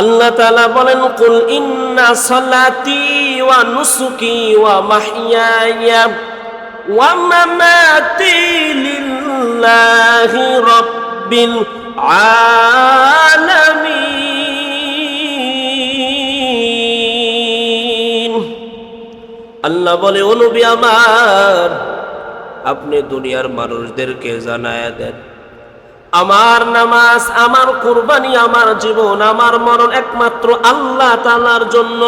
আল্লাহ তাআলা বলেন, কুল ইন্না সালাতি ওয়া নুসুকি ওয়া মাহইয়ায়া ওয়া মামাতি লিল্লাহি রাব্বিল আলামিন। আল্লাহ বলে, ও নবী আমার, আপনি দুনিয়ার মানুষদেরকে জানায় দেন। আমার নামাজ, আমার কুরবানি, আমার জীবন, আমার মরণ একমাত্র আল্লাহ তালার জন্য।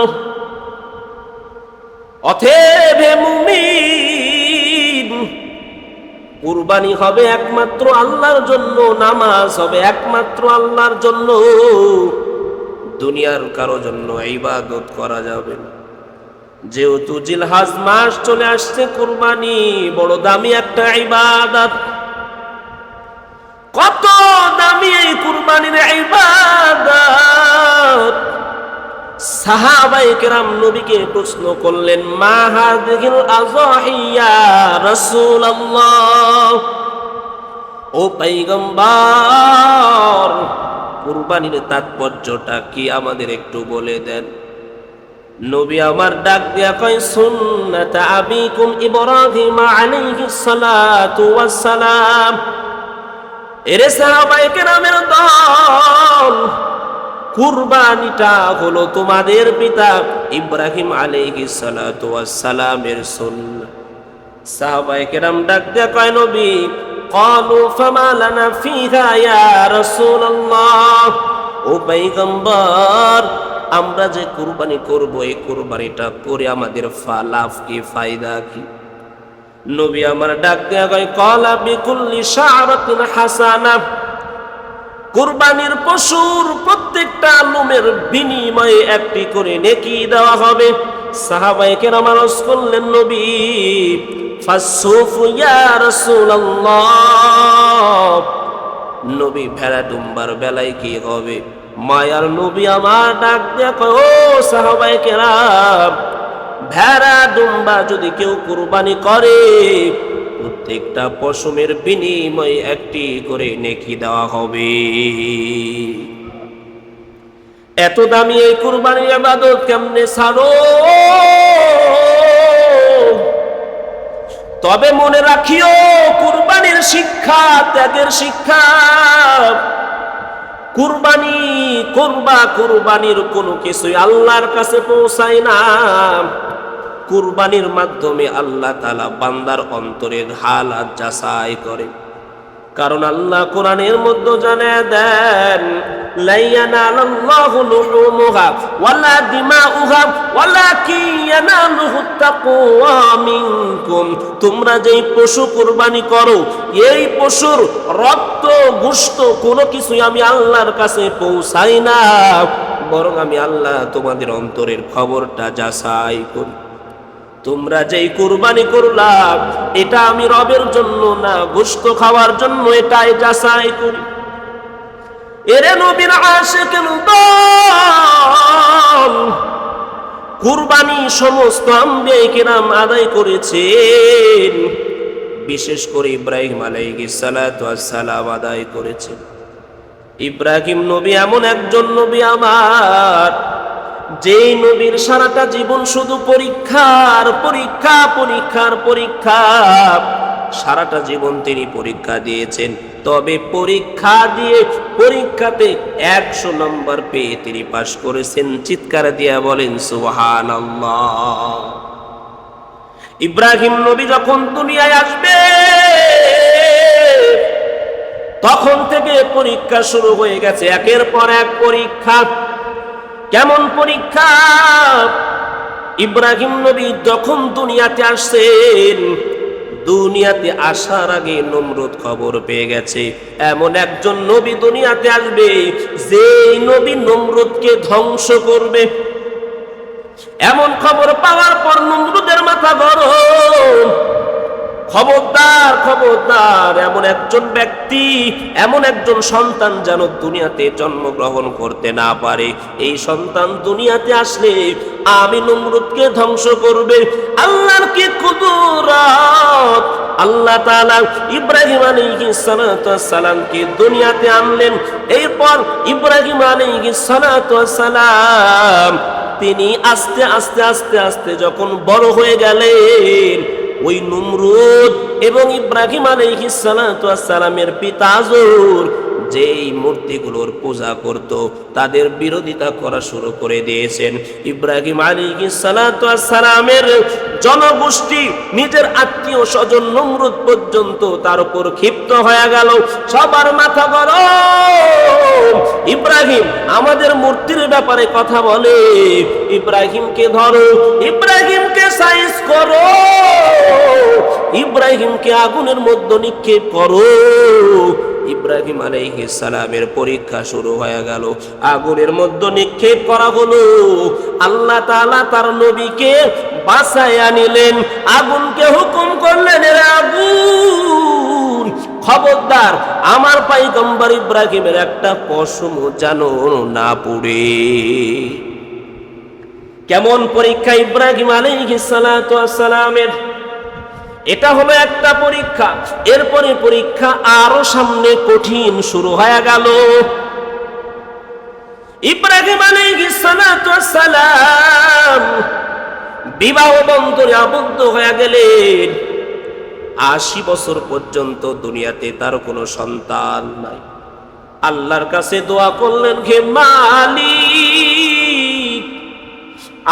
কুরবানি হবে একমাত্র আল্লাহর জন্য, নামাজ হবে একমাত্র আল্লাহর জন্য। দুনিয়ার কারও জন্য ইবাদত করা যাবে না। যেহেতু জিলহাজ মাস চলে আসছে কুরবানি, বড় দামি একটা ইবাদত। কত দামি এই কুরবানির ইবাদত। সাহাবাই কেরাম নবীকে প্রশ্ন করলেন, মা হাদিহিল আযাহিয়া রাসূলুল্লাহ? ও পয়গম্বর, কুরবানির তাৎপর্যটা কি আমাদের একটু বলে দেন? নবী আমার ডাক দিয়া কয়, সুন্নাত আবিকুম ইব্রাহিম আলাইহিস সালাতু ওয়াস সালাম। এরে সাহাবায়ে কেরামের দল কুরবানিটা হলো তোমাদের পিতা ইব্রাহিম আলাইহিস সালাতু ওয়াস সালামের সুন্নাহ সাহাবায়ে কেরাম ডাক দিয়া কয় নবী قالوا فما لنا فيها يا رسول الله ও পয়গম্বর আমরা যে কুরবানি করব এই কুরবানিটা করে আমাদের লাভ কি ফায়দা কি নবী আমার ডাক দেয়া কয়, কলা বিকুল্লি শারাতিন হাসানা। কুরবানির পশুর প্রত্যেকটা লোমের বিনিময়ে একটি করে নেকি দেওয়া হবে। সাহাবায়ে কেরাম আরজ করলেন, নবী নবী ভেড়া ডুম্বার বেলায় কি হবে? মায়ার নবী আমার ডাক দেখো ও সাহাবাই কেরাম ভেড়া ডুম্বা যদি কেউ কুরবানি করে, প্রত্যেকটা পশমের বিনিময়ে একটি করে নেকি দেওয়া হবে। এত দামি এই কুরবানির আবাদত কেমনে সারো তবে মনে রাখিও, কুরবানির শিক্ষা, ত্যাগের শিক্ষা, কুরবানি করবা, কুরবানির কোনো কিছুই আল্লাহর কাছে পৌঁছায় না। কুরবানির মাধ্যমে আল্লাহ তালা বান্দার অন্তরের হালাত যাচাই করে। কারণ আল্লাহ কোরআনের মধ্যে জানে দেন তোমরা যেই পশু কুরবানি করো, এই পশুর রক্ত গোশত কোনো কিছুই আমি আল্লাহর কাছে পৌঁছাই না, বরং আমি আল্লাহ তোমাদের অন্তরের খবরটা যাচাই করি। তোমরা যেই কুরবানি করলাম এটা আমি রবের জন্য না গোস্ত খাওয়ার জন্য এটাই যাচাই করি। এরে নবীর আশেকের দল কুরবানি সমস্ত আম্বে কিরাম আদায় করেছেন। বিশেষ করে ইব্রাহিম আলাইহিস সালাম আদায় করেছেন। ইব্রাহিম নবী এমন একজন নবী আমার। যেই নবীর সারাটা জীবন শুধু পরীক্ষার, পরীক্ষা পরীক্ষার, পরীক্ষা, সারাটা জীবন তিনি পরীক্ষা দিয়েছেন। তবে পরীক্ষা দিয়ে পরীক্ষাতে একশো নম্বর পেয়ে তিনি পাশ করেছেন। চিৎকার দিয়া বলেন সুহান ইব্রাহিম নবী যখন দুনিয়ায় আসবে, তখন থেকে পরীক্ষা শুরু হয়ে গেছে। একের পর এক পরীক্ষা। কেমন পরীক্ষা? ইব্রাহিম নবী যখন দুনিয়াতে আসছেন, দুনিয়াতে আসার আগে নমরুদ খবর পেয়ে গেছে। এমন একজন নবী দুনিয়াতে আসবে যে নবী নমরুদকে ধ্বংস করবে। এমন খবর পাওয়ার পর নমরুদের মাথা গরম। খবরদার খবরদার, এমন একজন ব্যক্তি, এমন একজন সন্তান যেন দুনিয়াতে জন্মগ্রহণ করতে না পারে। এই সন্তান দুনিয়াতে আসলে আমি নমরুদকে ধ্বংস করবে। আল্লাহর কি কুদুরত? আল্লাহ তাআলা ইব্রাহিম আলাইহিস সালামকে দুনিয়াতে আনলেন। এরপর ইব্রাহিম আলাইহিস সালাম, তিনি আস্তে আস্তে আস্তে আস্তে যখন বড় হয়ে গেলেন ওই নমরুদ এবং ইব্রাহিম আলাইহিস সালাতু সালামের পিতা আজর যেই মূর্তিগুলোর পূজা করত, তাদের বিরোধিতা করা শুরু করে দিয়েছেন। ইব্রাহিম আলী সালামের জনগোষ্ঠী, নিজের আত্মীয় স্বজন নমরুদ পর্যন্ত তার উপর ক্ষিপ্ত হয়ে গেল। সবার মাথা গরম। ইব্রাহিম, আমাদের মূর্তির ব্যাপারে কথা বলে। ইব্রাহিমকে ধরো। ইব্রাহিমকে সাইজ করো। ইব্রাহিমকে আগুনের মধ্যে নিক্ষেপ করো। ইব্রাহিম আলাইহিস সালামের পরীক্ষা শুরু হয়ে গেল। আগুনের মধ্যে নিক্ষেপ করা হলো। আল্লাহ তাআলা তার নবীকে বাঁচাইয়া নিলেন। আগুনকে হুকুম করলেন এর আগুন, খবরদার, আমার পাইগম্বর ইব্রাহিমের একটা পশম যেন না পুড়ে। কেমন পরীক্ষা ইব্রাহিম আলাইহিস সালামের? এটা হলো একটা পরীক্ষা। এরপরে পরীক্ষা আরও সামনে কঠিন শুরু হয়ে গেল। ইব্রাহিম সালাম বিবাহ বন্ধনে আবদ্ধ হয়ে গেলেন। আশি বছর পর্যন্ত দুনিয়াতে তার কোনো সন্তান নাই। আল্লাহর কাছে দোয়া করলেন, হে মালিক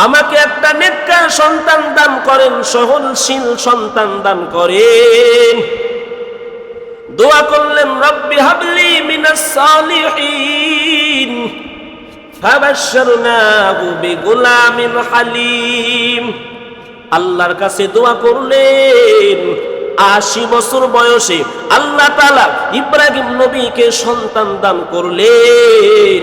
আমাকে একটা নেককার সন্তান দান করেন, সহনশীল সন্তান দান করেন। দোয়া করলেন, রব্বি হাবলি মিনাস সালিহিন, ফাবাশশারনাহু বিগুলামিন হালিম। আল্লাহর কাছে দোয়া করলেন, আশি বছর বয়সে আল্লাহ তাআলা ইব্রাহিম নবীকে সন্তান দান করলেন।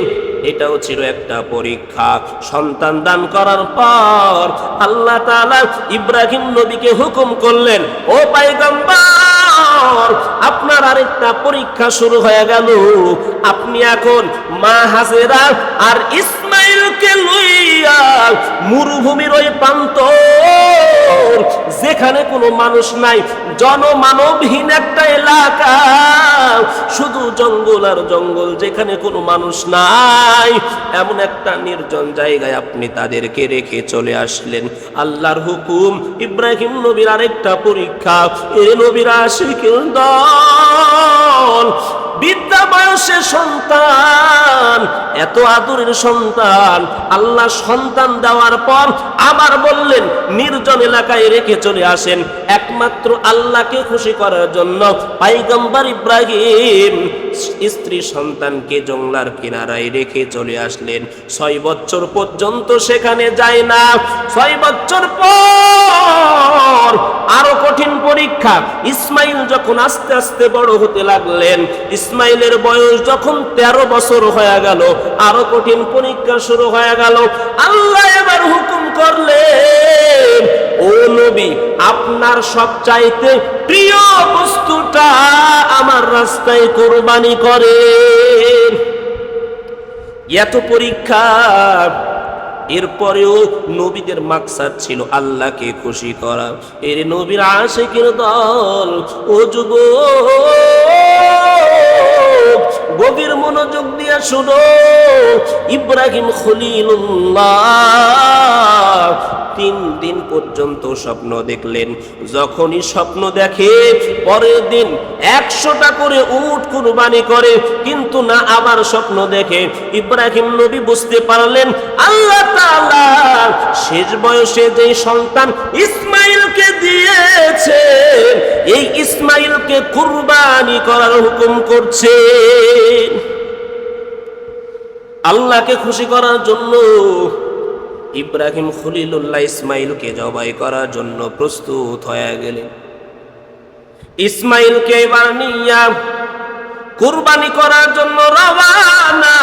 এটাও ছিল একটা পরীক্ষা। সন্তান দান করার পর আল্লাহ তাআলা ইব্রাহিম নবীকে হুকুম করলেন, ও পাইগম্বর আপনার আরেকটা পরীক্ষা শুরু হয়ে গেল। আপনি এখন মা হাজেরা আর ইসমাইলকে লইয়া মরুভূমির ওই প্রান্ত যেখানে কোনো মানুষ নাই, জনমানবহীন একটা এলাকা। শুধু জঙ্গল আর জঙ্গল যেখানে কোনো মানুষ নাই, এমন একটা নির্জন জায়গায় আপনি তাদেরকে রেখে চলে আসলেন। আল্লাহর হুকুম, ইব্রাহিম নবীর আরেকটা পরীক্ষা, এ নবীর আশিকের দল। বিদ্যা বয়সে সন্তান, এত আদরের সন্তান, আল্লাহ সন্তান দেওয়ার পর আবার বললেন, নির্জন এলাকায় রেখে চলে আসেন। একমাত্র আল্লাহকে খুশি করার জন্য পাইগম্বর ইব্রাহিম স্ত্রী সন্তানকে জংলার কিনারায় রেখে চলে আসলেন। ছয় বছর পর্যন্ত সেখানে যায় না। ছয় বছর পর আরও কঠিন পরীক্ষা। ইসমাইল যখন আস্তে আস্তে বড় হতে লাগলেন, ইসমাইলের বয়স যখন তেরো বছর হয়ে গেল, আরও কঠিন পরীক্ষা শুরু হয়ে গেল। আল্লাহ এবার হুকুম করলেন ও নবী, আপনার সবচাইতে প্রিয় বস্তুটা আমার রাস্তায় কোরবানি করেন। এত পরীক্ষা, এরপরেও নবীদের মাকসাদ ছিল আল্লাহকে খুশি করা। এর নবীর আশেকের দল, ও যুব গভীর মনোযোগ দিয়ে শুনো। ইব্রাহিম খলিলুল্লাহ তিন দিন পর্যন্ত স্বপ্ন দেখলেন। যখনই স্বপ্ন দেখে পরের দিন একশোটা করে উট কুরবানি করে, কিন্তু না আবার স্বপ্ন দেখে। ইব্রাহিম নবী বুঝতে পারলেন, আল্লাহ শেষ বয়সে যে সন্তান ইসমাইলকে দিয়েছে, এই ইসমাইলকে কুরবানি করার হুকুম করছে। আল্লাহকে খুশি করার জন্য ইব্রাহিম খলিলুল্লাহ ইসমাইলকে জবাই করার জন্য প্রস্তুত হয়ে গেলেন। ইসমাইলকে এবার কুরবানি করার জন্য রওয়ানা।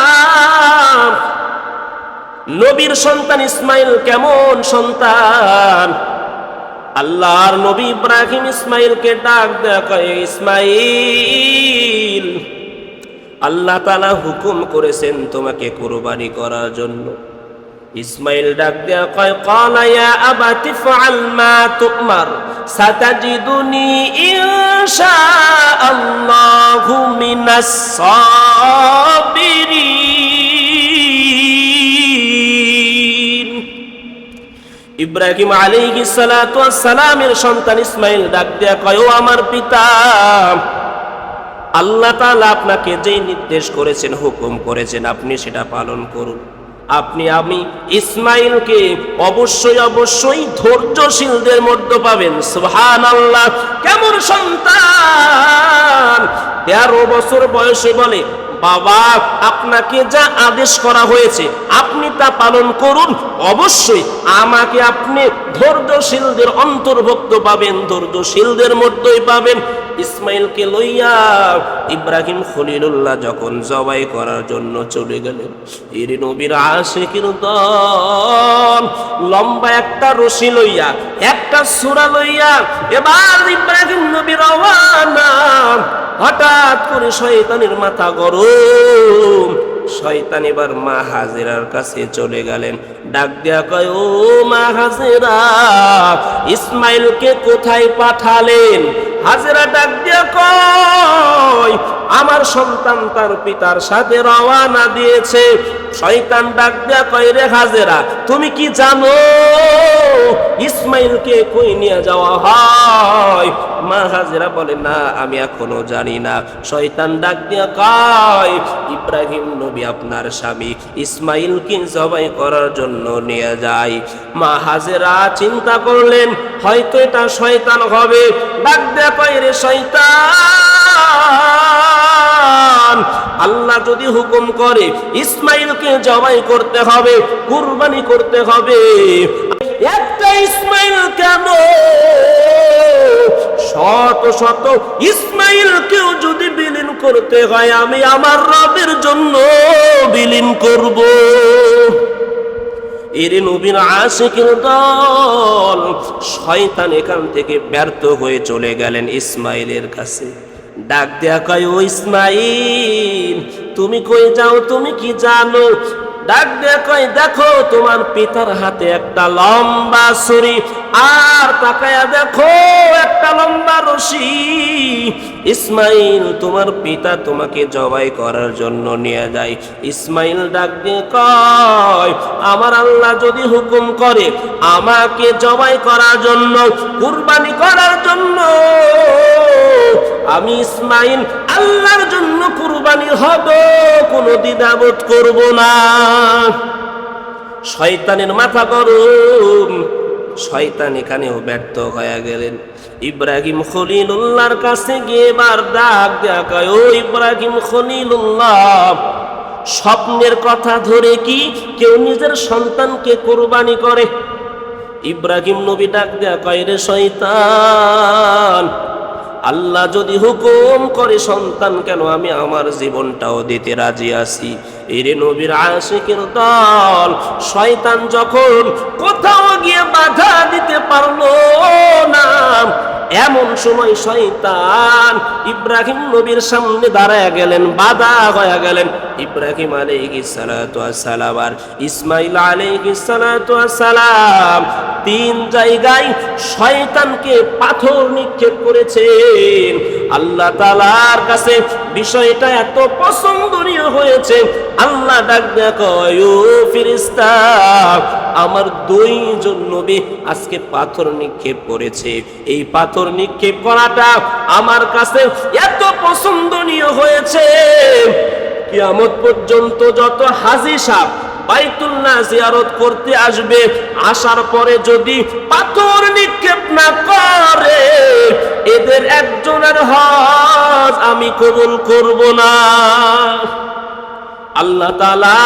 নবীর সন্তান ইসমাইল কেমন সন্তান? আল্লাহর নবী ইব্রাহিম ইসমাইলকে ডাক দেয়া ইসমাইল আল্লাহ তালা হুকুম করেছেন তোমাকে কুরবানি করার জন্য। ইসমাইল ডাক দেয়া কয়, ক্বালা ইয়া আবাতি ফাআল মা তুমার, সাতাজিদুনি ইনশাআল্লাহু মিনাস সাবিরিন। ইব্রাহিম আলাইহিস সালাতু সালামের সন্তান ইসমাইল ডাক দেয়া কয়, ও আমার পিতা আল্লাহ তাআলা আপনাকে যেই নির্দেশ করেছেন, হুকুম করেছেন, আপনি সেটা পালন করুন। আপনি, আমি ইসমাইলকে অবশ্যই অবশ্যই ধৈর্যশীলদের মধ্যে পাবেন। সুবহান আল্লাহ কেমন সন্তান? তেরো বছর বয়সে বলে, বাবা, আপনাকে যা আদেশ করা হয়েছে, আপনি তা পালন করুন। অবশ্যই আমাকে আপনি ধৈর্যশীলদের অন্তর্ভুক্ত পাবেন, ধৈর্যশীলদের মধ্যেই পাবেন। ইসমাইলকে লইয়া ইব্রাহিম খলিলুল্লাহ যখন জবাই করার জন্য চলে গেলেন, এর নবীর আশেকের দল, লম্বা একটা রশি লইয়া, একটা সুরা লইয়া, এবার ইব্রাহিম নবী রওয়ানা, হঠাৎ করে শয়তানের মাথা গরম। শয়তান এবার মা হাজেরার কাছে চলে গেলেন, ডাক দেয়া কয়, ও মা হাজেরা, ইসমাইলকে কোথায় পাঠালেন? হাজেরা ডাক দিয়া কয় আমার সন্তান তার পিতার সাথে রওয়ানা দিয়েছে। শয়তান ডাক দেয়া কয় রে হাজেরা, তুমি কি জানো ইসমাইলকে কই নিয়ে যাওয়া হয়? মা হাজেরা বলে, না, আমি এখনও জানি না। শয়তান ডাক দিয়া কয়, ইব্রাহিম নবী আপনার স্বামী, ইসমাইলকে জবাই করার জন্য নিয়ে যায় মা হাজেরা চিন্তা করলেন, হয়তো এটা শয়তান হবে। ডাক দেয়া কয় রে শয়তান আল্লাহ যদি হুকুম করে, ইসমাইলকে জবাই করতে হবে, কুরবানি করতে হবে, একটা ইসমাইল কেন? শত শত ইসমাইল ইসমাইলকেও যদি বিলীন করতে হয়, আমি আমার রবের জন্য বিলীন করব। এর নবীন আশিকের দল, শয়তান এখান থেকে ব্যর্থ হয়ে চলে গেলেন ইসমাইলের কাছে। ডাক দেয়া কয়, ও ইসমাইল তুমি কই যাও, তুমি কি জানো? ডাক দেয়া কয়, দেখো, তোমার পিতার হাতে একটা লম্বা ছুরি, আর তাকায়া দেখো, একটা লম্বা রশি। ইসমাইল তোমার পিতা তোমাকে জবাই করার জন্য নিয়ে যায়। ইসমাইল ডাক দিয়ে কয়, আমার আল্লাহ যদি হুকুম করে আমাকে জবাই করার জন্য, কুরবানি করার জন্য আমি ইসমাইল, আল্লাহর জন্য কুরবানি হব, কোনো দ্বিধাবোধ করব না। শয়তানের মাথা গরম, শয়তান এখানেও ব্যর্থ হয়ে গেলেন। ইব্রাহিম খলিলুল্লাহর কাছে গিয়ে এবার ডাক দেখায় ও ইব্রাহিম খলিলুল্লাহ, স্বপ্নের কথা ধরে কি কেউ নিজের সন্তানকে কোরবানি করে? ইব্রাহিম নবী ডাক দেয়া কয়, রে শয়তান আল্লাহ যদি হুকুম করে, সন্তান কেন আমি আমার জীবনটাও দিতে রাজি আছি? এরে নবীর আশিকের দল, শয়তান যখন কোথাও গিয়ে বাধা দিতে পারল না এমন সময় শয়তান ইব্রাহিম নবীর সামনে দাঁড়ায় গেলেন, বাধা হয়ে গেলেন। ইব্রাহিম আলাইহিস সালাতু সালাম আর ইসমাইল আলাইহিস সালাতু সালাম তিন জায়গায় শয়তানকে পাথর নিক্ষেপ করেছেন। আল্লাহ তালার কাছে বিষয়টা এত পছন্দনীয় হয়েছে। আল্লাহ ডাক দেখো ফিরিস্তা আমার দুইজন নবী আজকে পাথর নিক্ষেপ করেছে। এই পাথর নিক্ষেপ করাটা আমার কাছে এত পছন্দনীয় হয়েছে। কিয়ামত পর্যন্ত যত হাজি সাহ বাইতুল্লাহ জিয়ারত করতে আসবে, আসার পরে যদি পাথর নিক্ষেপ না করে, এদের একজনের হজ আমি কবুল করব না। আল্লাহ তালা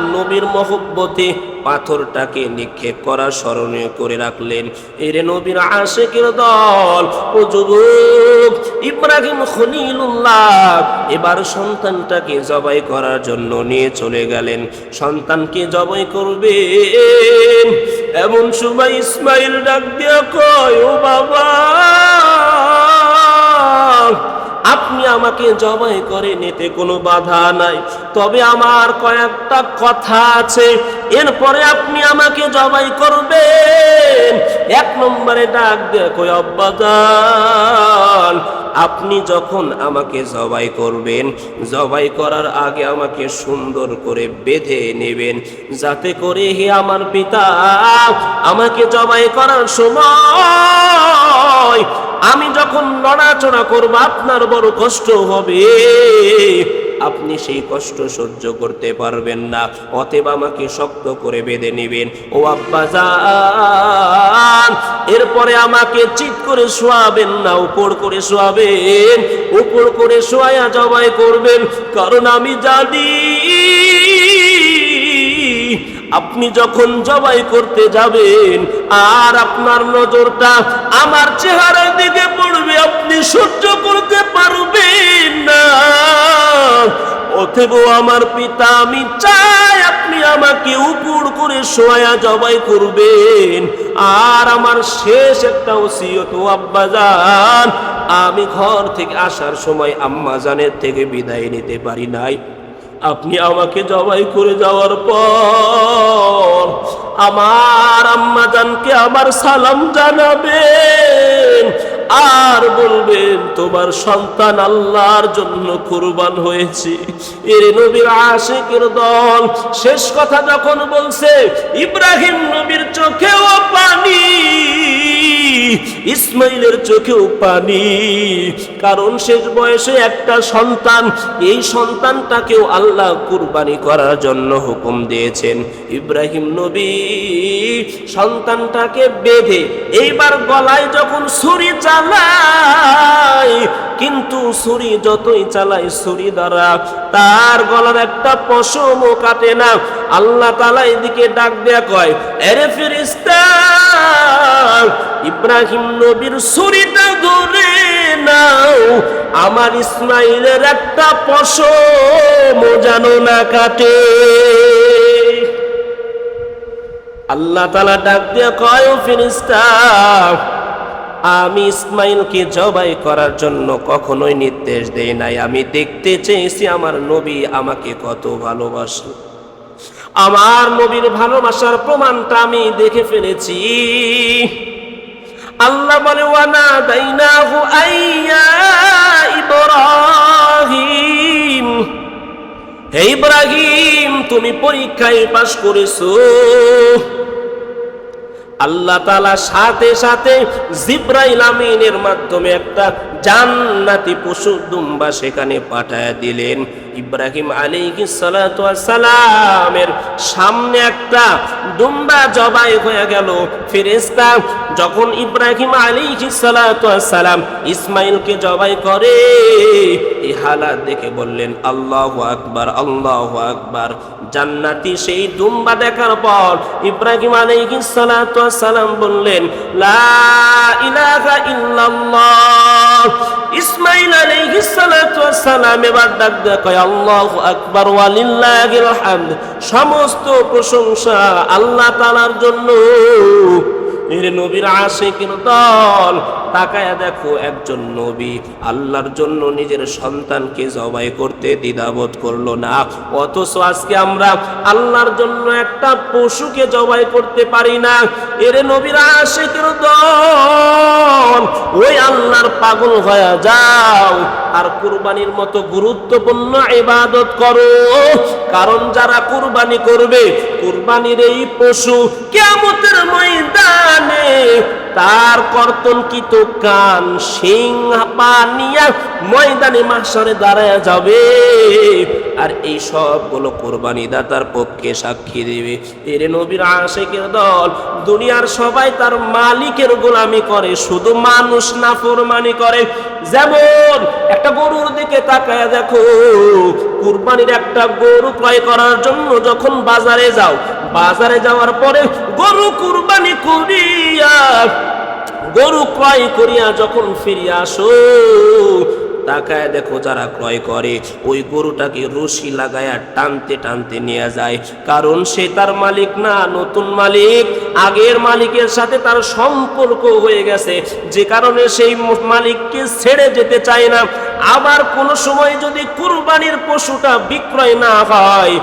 নবীর মহব্বতে পাথরটাকে নিক্ষেপ করা স্মরণীয় করে রাখলেন। এরে নবীর আশেকের দল, ও যুবক, ইব্রাহিম খলিলুল্লাহ, এবার সন্তানটাকে জবাই করার জন্য নিয়ে চলে গেলেন। সন্তানকে জবাই করবে এমন সময় ইসমাইল ডাক দিয়া কয়, ও বাবা! আমাকে জবাই করে নিতে কোনো বাধা নাই। তবে আমার কয়েকটা কথা আছে। এরপরে আপনি আমাকে জবাই করবেন। এক নম্বরে ডাক দেখো আপনি যখন আমাকে জবাই করবেন, জবাই করার আগে আমাকে সুন্দর করে বেঁধে নেবেন। যাতে করে হে আমার পিতা, আমাকে জবাই করার সময় আমি যখন নড়াচড়া করব, আপনার বড় কষ্ট হবে। আপনি সেই কষ্ট সহ্য করতে পারবেন না। অতএব আমাকে শক্ত করে বেঁধে নেবেন। ও আব্বাজান এরপরে আমাকে চিত করে শোয়াবেন না, উপর করে শোয়াবেন, উপর করে শোয়া জবাই করবেন। কারণ আমি জানি, আপনি যখন জবাই করতে যাবেন, আর আপনার নজরটা আমার চেহারার দিকে পড়বে, আপনি সহ্য করতে পারবেন না। অথব আমার পিতা, আমি চাই আপনি আমাকে উপর করে সোয়া জবাই করবেন। আর আমার শেষ একটা ওসিয়ত আব্বাজান আমি ঘর থেকে আসার সময় আম্মাজানের থেকে বিদায় নিতে পারি নাই। আপনি আমাকে জবাই করে যাওয়ার পর আমার আম্মা জানকে আমার সালাম জানাবেন। আর বলবেন, তোমার সন্তান আল্লাহর জন্য কুরবান হয়েছে। এর নবীর আশেকের দল শেষ কথা যখন বলছে, ইব্রাহিম নবীর চোখেও পানি, ইসমাইলের চোখেও পানি। কারণ শেষ বয়সে একটা সন্তান, এই সন্তানটাকেও আল্লাহ কুরবানি করার জন্য হুকুম দিয়েছেন। ইব্রাহিম নবী সন্তানটাকে বেঁধে, এইবার গলায় যখন ছুরি চালায় কিন্তু ছুরি যতই চালাই ছুরি দ্বারা, তার গলার একটা পশমও কাটে না। আল্লাহ তালা এদিকে ডাক দেয়া কয়, এরে ফিরিস্তা ইব্রাহিম নবীর ছুরিটা ধরে নাও। আমার ইসমাইলের একটা পশম যেন না কাটে। আল্লাহ তালা ডাক দিয়া কয় ফিরিস্তা আমি ইসমাইলকে জবাই করার জন্য কখনোই নির্দেশ দেই নাই। আমি দেখতে চেয়েছি আমার নবী আমাকে কত ভালোবাসে। আমার নবীর ভালোবাসার প্রমাণটা আমি দেখে ফেলেছি। আল্লাহ বলে, ওয়ানা দাইনাহু আইয়া ইব্রাহিম। হে ইব্রাহিম, তুমি পরীক্ষায় পাশ করেছ। আল্লাহ তালা সাথে সাথে জিব্রাইল আমিনের মাধ্যমে একটা জান্নাতি পশু দুম্বা সেখানে পাঠায় দিলেন। ইব্রাহিম আলী সালামের সামনে একটা দুম্বা জবাই হয়ে গেল। ফেরেস্তা যখন ইব্রাহিম আলী সালাম ইসমাইলকে জবাই করে, এই হালাত দেখে বললেন, আল্লাহ আকবার আল্লাহ আকবার। জান্নাতি সেই দুম্বা দেখার পর ইব্রাহিম সালাতু সালাম বললেন, লা ইলাহা ইল্লাল্লাহ। ইসমাইল আলাইহিস সালাতু সালাম এবার ডাক দেয় কয়, আল্লাহু আকবার, ওয়ালিল্লাহিল হামদ। সমস্ত প্রশংসা আল্লাহ তাআলার জন্য। এর নবীর আশেকের দল। তাকায় দেখো, একজন নবী আল্লাহর জন্য নিজের সন্তানকে জবাই করতে দ্বিধাবোধ করল না। অথচ আজকে আমরা আল্লাহর জন্য একটা পশুকে জবাই করতে পারি না। এর নবীর আশেকের দল। ওই আল্লাহর পাগল হয়ে যাও। আর কুরবানির মতো গুরুত্বপূর্ণ ইবাদত করো। কারণ যারা কুরবানি করবে, কুরবানির এই পশু কেমতের ময়দানে তার কর্তনকিত কান সিং পানিয়া ময়দানে মাসরে দাঁড়ায় যাবে। আর এই সবগুলো কোরবানি দাতার পক্ষে সাক্ষী দেবে। এর নবীর আশেকের দল, দুনিয়ার সবাই তার মালিকের গোলামি করে, শুধু মানুষ না ফরমানি করে। যেমন একটা গরুর দিকে তাকায় দেখো, কুরবানির একটা গরু ক্রয় করার জন্য যখন বাজারে যাও বাজারে যাওয়ার পরে গরু কুরবানি করিয়া, গরু ক্রয় করিয়া যখন ফিরিয়া আসো, তাকায় দেখো যারা ক্রয় করে, ওই গরুটাকে রশি লাগায়া টানতে টানতে নিয়ে যায়। কারণ সে তার মালিক না, নতুন মালিক। আগের মালিকের সাথে তার সম্পর্ক হয়ে গেছে। যে কারণে সেই মালিককে ছেড়ে যেতে চায় না। আবার কোন সময় যদি কুরবানির পশুটা বিক্রয় না হয়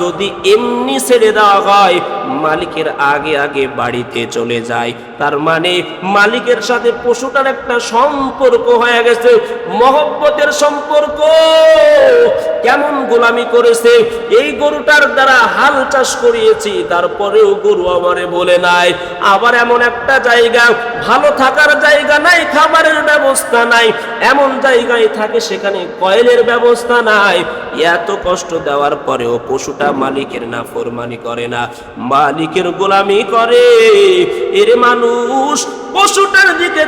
যদি এমনি ছেড়ে দেওয়া হয়, মালিকের আগে আগে বাড়িতে চলে যায়। তার মানে মালিকের সাথে পশুটার একটা সম্পর্ক হয়ে গেছে, মহব্বতের সম্পর্ক। কেমন গোলামি করেছে? এই গরুটার দ্বারা হাল চাষ করিয়েছি, তারপরেও গরু আমারে বলে নাই। আবার এমন একটা জায়গা, ভালো থাকার জায়গা নাই, খাবারের ব্যবস্থা নাই। এমন জায়গায় থাকে সেখানে কয়েলের ব্যবস্থা নাই। এত কষ্ট দেওয়ার পরেও পশুটা মালিকের না ফরমানি করে না। মালিকের গোলামি করে। এর মানুষ পশুটার দিকে